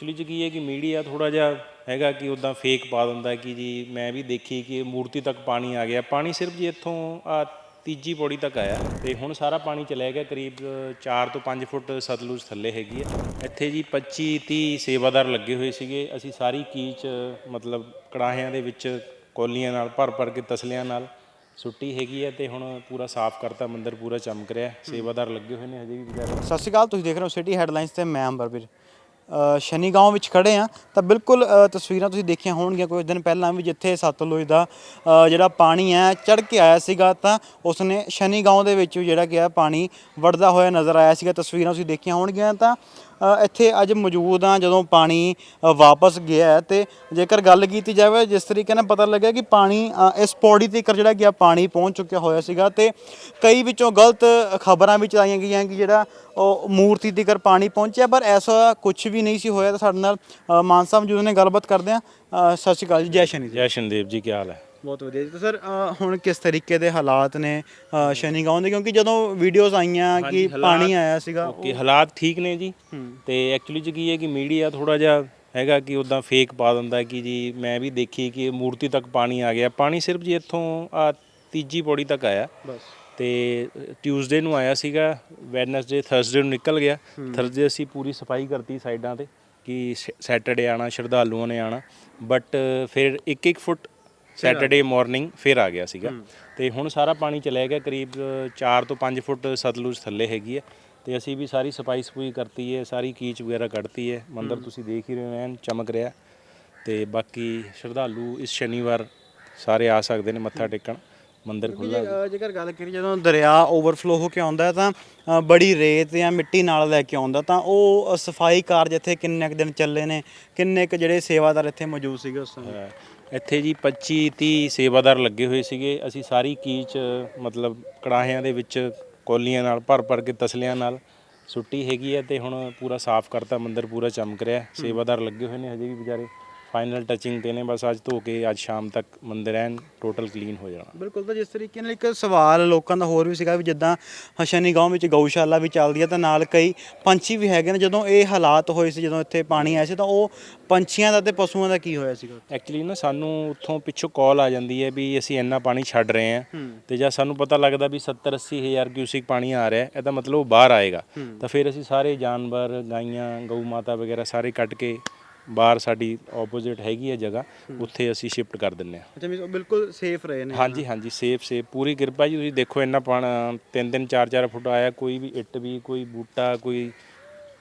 Actually ਚ ਕੀ ਹੈ ਕਿ ਮੀਡੀਆ ਥੋੜਾ ਜਿਹਾ ਹੈਗਾ ਕਿ ਉਦਾਂ ਫੇਕ ਪਾ ਦਿੰਦਾ ਕਿ ਜੀ ਮੈਂ ਵੀ ਦੇਖੀ ਕਿ ਮੂਰਤੀ ਤੱਕ ਪਾਣੀ ਆ ਗਿਆ। ਪਾਣੀ ਸਿਰਫ ਜੀ ਇੱਥੋਂ, ਆ ਤੀਜੀ ਪੌੜੀ ਤੱਕ ਆਇਆ ਤੇ ਹੁਣ ਸਾਰਾ ਪਾਣੀ ਚਲਾ ਗਿਆ, ਕਰੀਬ 4 ਤੋਂ 5 ਫੁੱਟ ਸਤਲੁਜ ਥੱਲੇ ਹੈਗੀ ਹੈ। ਇੱਥੇ ਜੀ 25 30 ਸੇਵਾਦਾਰ ਲੱਗੇ ਹੋਏ ਸੀਗੇ। ਅਸੀਂ ਸਾਰੀ ਕੀਚ, ਮਤਲਬ ਕੜਾਹਿਆਂ ਦੇ ਵਿੱਚ, ਕੋਲੀਆਂ ਨਾਲ, ਭਰ ਭਰ ਕੇ ਤਸਲਿਆਂ ਨਾਲ ਸੁੱਟੀ ਹੈਗੀ ਹੈ ਤੇ ਹੁਣ ਪੂਰਾ ਸਾਫ਼ ਕਰਤਾ, ਮੰਦਿਰ ਪੂਰਾ ਚਮਕ ਰਿਹਾ। ਸੇਵਾਦਾਰ ਲੱਗੇ ਹੋਏ ਨੇ ਹਜੇ ਵੀ। ਵਿਚਾਰੇ ਸਤਿ ਸ਼੍ਰੀ ਅਕਾਲ, ਤੁਸੀਂ ਦੇਖ ਰਹੇ ਹੋ ਸਿਟੀ ਹੈਡਲਾਈਨਸ ਤੇ ਮੈਂ ਅੰਬਰਵੀਰ। ਸ਼ਨੀ ਗਾਉਂ ਵਿੱਚ ਖੜੇ ਆ, ਤਾਂ ਬਿਲਕੁਲ ਤਸਵੀਰਾਂ ਤੁਸੀਂ ਦੇਖੀਆਂ ਹੋਣਗੀਆਂ ਕੁਝ ਦਿਨ ਪਹਿਲਾਂ ਵੀ ਜਿੱਥੇ ਸਤਲੁਜ ਦਾ ਜਿਹੜਾ ਪਾਣੀ ਹੈ ਚੜ ਕੇ ਆਇਆ ਸੀਗਾ, ਤਾਂ ਉਸਨੇ ਸ਼ਨੀ ਗਾঁव ਦੇ ਵਿੱਚ ਵੀ ਜਿਹੜਾ ਕਿ ਹੈ ਪਾਣੀ ਵੜਦਾ ਹੋਇਆ ਨਜ਼ਰ ਆਇਆ ਸੀਗਾ। ਤਸਵੀਰਾਂ ਤੁਸੀਂ ਦੇਖੀਆਂ ਹੋਣਗੀਆਂ, ਤਾਂ ਇੱਥੇ ਅੱਜ ਮੌਜੂਦ ਆ ਜਦੋਂ ਪਾਣੀ ਵਾਪਸ ਗਿਆ ਹੈ ਤੇ ਜੇਕਰ ਗੱਲ ਕੀਤੀ ਜਾਵੇ, ਜਿਸ ਤਰੀਕੇ ਨਾਲ ਪਤਾ ਲੱਗਿਆ ਕਿ ਪਾਣੀ ਇਸ ਪੌੜੀ ਤੱਕ ਜਿਹੜਾ ਗਿਆ ਪਾਣੀ ਪਹੁੰਚ ਚੁੱਕਿਆ ਹੋਇਆ ਸੀਗਾ ਤੇ ਕਈ ਵਿੱਚੋਂ ਗਲਤ ਖਬਰਾਂ ਵੀ ਚਲਾਈਆਂ ਗਈਆਂ ਕਿ ਜਿਹੜਾ ਉਹ ਮੂਰਤੀ ਤੱਕ ਪਾਣੀ ਪਹੁੰਚਿਆ, ਪਰ ਐਸਾ ਕੁਝ ਵੀ ਨਹੀਂ ਸੀ ਹੋਇਆ ਤਾਂ ਸਾਡੇ ਨਾਲ ਮਾਨ ਸਾਹਿਬ ਜੀ ਨੇ ਗੱਲਬਾਤ ਕਰਦੇ ਆ ਸਤਿ ਸ਼੍ਰੀ ਅਕਾਲ ਜੀ, ਜੈ ਸ਼ਨੀ ਜੀ ਜੈ ਸ਼ਨਦੇਵ ਜੀ, ਕੀ ਹਾਲ ਹੈ? ਬਹੁਤ ਵਧੀਆ ਜੀ। ਤਾਂ ਸਰ ਹੁਣ ਕਿਸ ਤਰੀਕੇ ਦੇ ਹਾਲਾਤ ਨੇ ਅ, ਸ਼ਨੀ ਗਾਉਂ ਦੇ ਕਿਉਂਕਿ ਜਦੋਂ ਵੀਡੀਓਜ਼ ਆਈਆਂ ਕਿ ਪਾਣੀ ਆਇਆ ਸੀਗਾ ਓਕੇ ਹਾਲਾਤ ਠੀਕ ਨੇ ਜੀ। ਤੇ ਐਕਚੁਅਲੀ ਚ ਕੀ ਹੈ ਕਿ ਮੀਡੀਆ ਥੋੜਾ ਜਿਹਾ ਹੈਗਾ ਕਿ ਉਦਾਂ ਫੇਕ ਪਾ ਦਿੰਦਾ ਕਿ ਜੀ ਮੈਂ ਵੀ ਦੇਖੀ ਕਿ ਮੂਰਤੀ ਤੱਕ ਪਾਣੀ ਆ ਗਿਆ। ਪਾਣੀ ਸਿਰਫ ਜੀ ਇੱਥੋਂ ਆ ਤੀਜੀ ਪੌੜੀ ਤੱਕ ਆਇਆ। ਬਸ। ਤੇ ਟਿਊਜ਼ਡੇ ਨੂੰ ਆਇਆ ਸੀਗਾ ਵੈਡਨਸਡੇ ਥਰਸਡੇ ਨੂੰ ਨਿਕਲ ਗਿਆ। ਥਰਸਡੇ ਅਸੀਂ ਪੂਰੀ ਸਫ਼ਾਈ ਕਰਤੀ ਸਾਈਡਾਂ ਤੇ ਕਿ ਸੈਟਰਡੇ ਆਣਾ ਸ਼ਰਧਾਲੂਆਂ ਨੇ ਆਣਾ। ਬਟ ਫਿਰ 1-1 ਫੁੱਟ ਸੈਟਰਡੇ ਮਾਰਨਿੰਗ ਫਿਰ ਆ ਗਿਆ ਸੀਗਾ। ਤੇ ਹੁਣ ਸਾਰਾ ਪਾਣੀ ਚਲਾ ਗਿਆ ਕਰੀਬ 4 ਤੋਂ 5 ਫੁੱਟ ਸਤਲੁਜ ਥੱਲੇ ਹੈਗੀ ਹੈ। ਤੇ ਅਸੀਂ ਵੀ ਸਾਰੀ ਸਫ਼ਾਈ ਸਫੂਈ ਕਰਤੀ ਹੈ ਸਾਰੀ ਕੀਚ ਵਗੈਰਾ ਕੱਢਤੀ ਹੈ। ਮੰਦਰ ਤੁਸੀਂ ਦੇਖ ਹੀ ਰਹੇ ਹੋ ਐਨ ਚਮਕ ਰਿਹਾ। ਤੇ ਬਾਕੀ ਸ਼ਰਧਾਲੂ ਇਸ ਸ਼ਨੀਵਾਰ ਸਾਰੇ ਆ ਸਕਦੇ ਨੇ ਮੱਥਾ ਟੇਕਣ। ਮੰਦਰ ਖੁੱਲ੍ਹਾ ਜੇ- ਅ, ਜੇਕਰ ਗੱਲ ਕਰੀ ਜਦੋਂ ਦਰਿਆ ਓਵਰਫਲੋ ਹੋ ਕੇ ਆਉਂਦਾ ਹੈ ਤਾਂ ਅ, ਬੜੀ ਰੇਤ ਜਾਂ ਮਿੱਟੀ ਨਾਲ ਲੈ ਕੇ ਆਉਂਦਾ ਤਾਂ ਉਹ ਸਫ਼ਾਈ ਕਾਰਜ ਇੱਥੇ ਕਿੰਨੇ ਕੁ ਦਿਨ ਚੱਲੇ ਨੇ? ਕਿੰਨੇ ਕੁ ਜਿਹੜੇ ਸੇਵਾਦਾਰ ਇੱਥੇ ਮੌਜੂਦ ਸੀਗੇ ਉਸ ਸਮੇਂ? ਹੈ। ਇੱਥੇ ਜੀ 25 30 ਸੇਵਾਦਾਰ ਲੱਗੇ ਹੋਏ ਸੀਗੇ। ਅਸੀਂ ਸਾਰੀ ਕੀਚ ਮਤਲਬ ਕੜਾਹਿਆਂ ਦੇ ਵਿੱਚ ਕੋਲੀਆਂ ਨਾਲ ਭਰ ਭਰ ਕੇ ਤਸਲਿਆਂ ਨਾਲ ਸੁੱਟੀ ਹੈਗੀ ਹੈ ਤੇ ਹੁਣ ਪੂਰਾ ਸਾਫ਼ ਕਰਤਾ ਮੰਦਿਰ ਪੂਰਾ ਚਮਕ ਰਿਹਾ। ਸੇਵਾਦਾਰ ਲੱਗੇ ਹੋਏ ਨੇ ਹਜੇ ਵੀ ਵਿਚਾਰੇ। ਫਾਈਨਲ ਟੱਚਿੰਗ ਤੇ ਨੇ ਬਸ ਅੱਜ ਧੋ ਕੇ ਅੱਜ ਸ਼ਾਮ ਤੱਕ ਮੰਦਿਰ ਐਨ ਟੋਟਲ ਕਲੀਨ ਹੋ ਜਾਣਾ। ਬਿਲਕੁਲ ਤਾਂ ਜਿਸ ਤਰੀਕੇ ਨਾਲ ਇੱਕ ਸਵਾਲ ਲੋਕਾਂ ਦਾ ਹੋਰ ਵੀ ਸੀਗਾ ਵੀ ਜਿੱਦਾਂ ਹਸ਼ਨੀ ਗਾঁव ਵਿੱਚ ਗਊਸ਼ਾਲਾ ਵੀ ਚੱਲਦੀ ਹੈ ਤਾਂ ਨਾਲ ਕਈ ਪੰਛੀ ਵੀ ਹੈਗੇ ਨੇ ਜਦੋਂ ਇਹ ਹਾਲਾਤ ਹੋਏ ਸੀ ਜਦੋਂ ਇੱਥੇ ਪਾਣੀ ਆਇਆ ਸੀ ਤਾਂ ਉਹ ਪੰਛੀਆਂ ਦਾ ਤੇ ਪਸ਼ੂਆਂ ਦਾ ਕੀ ਹੋਇਆ ਸੀਗਾ? ਐਕਚੁਅਲੀ ਨਾ ਸਾਨੂੰ ਉੱਥੋਂ ਪਿੱਛੋਂ ਕਾਲ ਆ ਜਾਂਦੀ ਹੈ ਵੀ ਅਸੀਂ ਇੰਨਾ ਪਾਣੀ ਛੱਡ ਰਹੇ ਹਾਂ ਤੇ ਜਦ ਸਾਨੂੰ ਪਤਾ ਲੱਗਦਾ ਵੀ 70 80 ਹਜ਼ਾਰ ਕਿਊਸਿਕ ਪਾਣੀ ਆ ਰਿਹਾ ਹੈ, ਇਹਦਾ ਮਤਲਬ ਉਹ ਬਾਹਰ ਆਏਗਾ। ਤਾਂ ਫਿਰ ਅਸੀਂ ਸਾਰੇ ਜਾਨਵਰ ਗਾਈਆਂ ਗਊ ਮਾਤਾ ਵਗੈਰਾ ਸਾਰੇ ਕੱਢ ਕੇ ਬਾਹਰ ਸਾਡੀ ਆਪੋਜ਼ਿਟ ਹੈਗੀ ਹੈ ਜਗ੍ਹਾ ਉੱਥੇ ਅਸੀਂ ਸ਼ਿਫਟ ਕਰ ਦਿੰਨੇ ਹਾਂ। ਅੱਛਾ ਵੀ ਉਹ ਬਿਲਕੁਲ ਸੇਫ ਰਹੇ ਨੇ। ਹਾਂਜੀ ਹਾਂਜੀ ਸੇਫ ਸੇਫ ਪੂਰੀ ਕਿਰਪਾ ਜੀ ਤੁਸੀਂ ਦੇਖੋ ਇੰਨਾ ਪਾਣਾ ਤਿੰਨ ਤਿੰਨ ਚਾਰ ਚਾਰ ਫੁੱਟ ਆਇਆ ਕੋਈ ਵੀ ਇੱਟ ਵੀ ਕੋਈ ਬੂਟਾ ਕੋਈ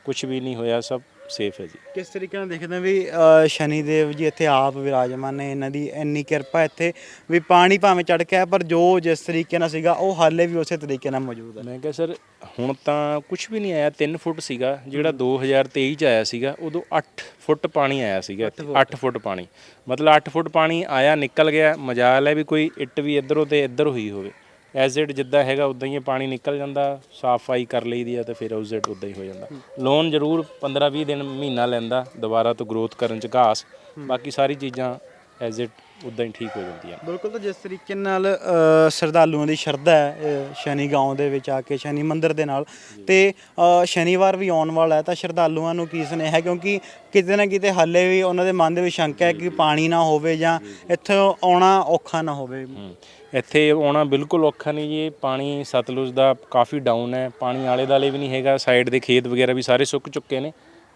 ਕੁਝ ਵੀ ਨਹੀਂ ਹੋਇਆ ਸਭ ਸੇਫ ਹੈ ਜੀ। ਕਿਸ ਤਰੀਕੇ ਨਾਲ ਦੇਖਦੇ ਹਾਂ ਵੀ ਅ, ਸ਼ਨੀ ਦੇਵ ਜੀ ਇੱਥੇ ਆਪ ਵਿਰਾਜਮਾਨ ਨੇ ਇਹਨਾਂ ਦੀ ਇੰਨੀ ਕਿਰਪਾ ਇੱਥੇ ਵੀ ਪਾਣੀ ਭਾਵੇਂ ਚੜ ਕੇ ਆਇਆ ਪਰ ਜੋ ਜਿਸ ਤਰੀਕੇ ਨਾਲ ਸੀਗਾ ਉਹ ਹਾਲੇ ਵੀ ਉਸੇ ਤਰੀਕੇ ਨਾਲ ਮੌਜੂਦ ਹੈ। ਮੈਂ ਕਿਹਾ ਸਰ ਹੁਣ ਤਾਂ ਕੁਝ ਵੀ ਨਹੀਂ ਆਇਆ 3 ਫੁੱਟ ਸੀਗਾ ਜਿਹੜਾ 2023 ਚ ਆਇਆ ਸੀਗਾ ਉਦੋਂ 8 ਫੁੱਟ ਪਾਣੀ ਆਇਆ ਸੀਗਾ 8 ਫੁੱਟ। ਪਾਣੀ। ਮਤਲਬ 8 ਫੁੱਟ ਪਾਣੀ ਆਇਆ ਨਿਕਲ ਗਿਆ ਮਜਾਲ ਹੈ ਵੀ ਕੋਈ ਇੱਟ ਵੀ ਇੱਧਰੋਂ ਤੇ ਇੱਧਰ ਹੋਈ ਹੋਵੇ। ਐਜ਼ ਇਟ ਜਿੱਦਾਂ ਹੈਗਾ ਉਦਾਂ ਹੀ ਪਾਣੀ ਨਿਕਲ ਜਾਂਦਾ ਸਾਫਾਈ ਕਰ ਲਈਦੀ ਆ ਤੇ ਫਿਰ ਉਸ ਇਟ ਉਦਾਂ ਹੀ ਹੋ ਜਾਂਦਾ। ਲੋਨ ਜ਼ਰੂਰ 15 20 ਦਿਨ ਮਹੀਨਾ ਲੈਂਦਾ ਦੁਬਾਰਾ ਤੋਂ ਗਰੋਥ ਕਰਨ ਚ ਘਾਸ। ਬਾਕੀ ਸਾਰੀ ਚੀਜ਼ਾਂ ਐਜ਼ ਇਟ ਉਦਾਂ ਹੀ ਠੀਕ ਹੋ ਜਾਂਦੀਆਂ ਬਿਲਕੁਲ ਤਾਂ ਜਿਸ ਤਰੀਕੇ ਨਾਲ ਅ, ਸ਼ਰਧਾਲੂਆਂ ਦੀ ਸ਼ਰਧਾ ਹੈ ਅ, ਸ਼ਨੀ ਗਾঁव ਦੇ ਵਿੱਚ ਆ ਕੇ ਸ਼ਨੀ ਮੰਦਿਰ ਦੇ ਨਾਲ। ਤੇ ਅ, ਸ਼ਨੀਵਾਰ ਵੀ ਆਉਣ ਵਾਲਾ ਹੈ ਤਾਂ ਸ਼ਰਧਾਲੂਆਂ ਨੂੰ ਕੀ ਸੁਨੇਹਾ ਹੈ? ਕਿਉਂਕਿ ਕਿਤੇ ਨਾ ਕਿਤੇ ਹਾਲੇ ਵੀ ਉਹਨਾਂ ਦੇ ਮਨ ਦੇ ਵਿੱਚ ਸ਼ੰਕਾ ਹੈ ਕਿ ਪਾਣੀ ਨਾ ਹੋਵੇ ਜਾਂ ਇੱਥੋਂ ਆਉਣਾ ਔਖਾ ਨਾ ਹੋਵੇ। ਹਮ, ਇੱਥੇ ਆਉਣਾ ਬਿਲਕੁਲ ਔਖਾ ਨਹੀਂ ਜੀ। ਇਹ ਪਾਣੀ ਸਤਲੁਜ ਦਾ ਕਾਫੀ ਡਾਊਨ ਹੈ। ਪਾਣੀ ਆਲੇ ਦਾਲੇ ਵੀ ਨਹੀਂ ਹੈਗਾ। ਸਾਈਡ ਦੇ ਖੇਤ ਵਗੈਰਾ ਵੀ ਸਾਰੇ ਸੁੱਕ ਚੁੱਕੇ ਨੇ।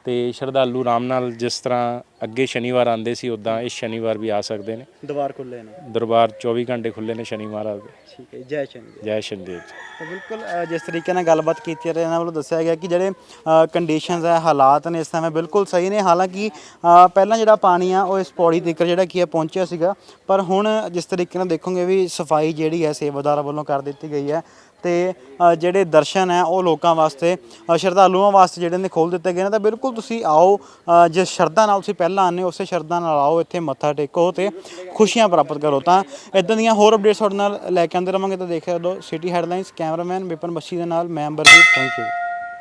ਤੇ ਸ਼ਰਧਾਲੂ ਆਰਾਮ ਨਾਲ ਜਿਸ ਤਰ੍ਹਾਂ ਅੱਗੇ ਸ਼ਨੀਵਾਰ ਆਉਂਦੇ ਸੀ ਉਦਾਂ ਇਸ ਸ਼ਨੀਵਾਰ ਵੀ ਆ ਸਕਦੇ ਨੇ। ਦੁਆਰ ਖੁੱਲੇ ਨੇ? ਦਰਬਾਰ 24 ਘੰਟੇ ਖੁੱਲੇ ਨੇ ਸ਼ਨੀਵਾਰ ਦੇ ਠੀਕ ਹੈ ਜੈ ਸ਼ਨੀ ਜੈ ਸ਼ਨੀਦੇਵ ਜੀ। ਤਾਂ ਬਿਲਕੁਲ ਅ, ਜਿਸ ਤਰੀਕੇ ਨਾਲ ਗੱਲਬਾਤ ਕੀਤੀ ਹੈ ਇਹਨਾਂ ਵੱਲੋਂ ਦੱਸਿਆ ਗਿਆ ਕਿ ਜਿਹੜੇ ਕੰਡੀਸ਼ਨਸ ਹੈ ਹਾਲਾਤ ਨੇ ਇਸ ਸਮੇਂ ਬਿਲਕੁਲ ਸਹੀ ਨੇ। ਹਾਲਾਂਕਿ ਅ, ਪਹਿਲਾਂ ਜਿਹੜਾ ਪਾਣੀ ਆ ਉਹ ਇਸ ਪੌੜੀ ਤੱਕ ਜਿਹੜਾ ਕੀ ਹੈ ਪਹੁੰਚਿਆ ਸੀਗਾ। ਪਰ ਹੁਣ ਜਿਸ ਤਰੀਕੇ ਨਾਲ ਦੇਖੋਗੇ ਵੀ ਸਫ਼ਾਈ ਜਿਹੜੀ ਹੈ ਸੇਵਾਦਾਰਾਂ ਵੱਲੋਂ ਕਰ ਦਿੱਤੀ ਗਈ ਹੈ। ਤੇ ਜਿਹੜੇ ਦਰਸ਼ਨ ਹੈ, ਉਹ ਲੋਕਾਂ ਵਾਸਤੇ ਸ਼ਰਧਾਲੂਆਂ ਵਾਸਤੇ ਜਿਹੜੇ ਨੇ ਖੋਲ ਦਿੱਤੇ ਗਏ ਨੇ। ਤਾਂ ਬਿਲਕੁਲ ਤੁਸੀਂ ਆਓ ਜਿਸ ਸ਼ਰਧਾ ਨਾਲ ਤੁਸੀਂ ਪਹਿਲਾਂ ਆਨੇ ਉਸੇ ਸ਼ਰਧਾ ਨਾਲ ਆਓ, ਇੱਥੇ ਮੱਥਾ ਟੇਕੋ ਤੇ ਖੁਸ਼ੀਆਂ ਪ੍ਰਾਪਤ ਕਰੋ। ਤਾਂ ਇਦਾਂ ਦੀਆਂ ਹੋਰ ਅਪਡੇਟਸ ਤੁਹਾਡੇ ਨਾਲ ਲੈ ਕੇ ਆਉਂਦੇ ਰਵਾਂਗੇ ਤਾਂ ਦੇਖਦੇ ਰਹੋ city headlines cameraman Vipan Bassi ਦੇ ਨਾਲ, ਮੈਂ ਅੰਬਰਜੀਤ ਥੈਂਕ ਯੂ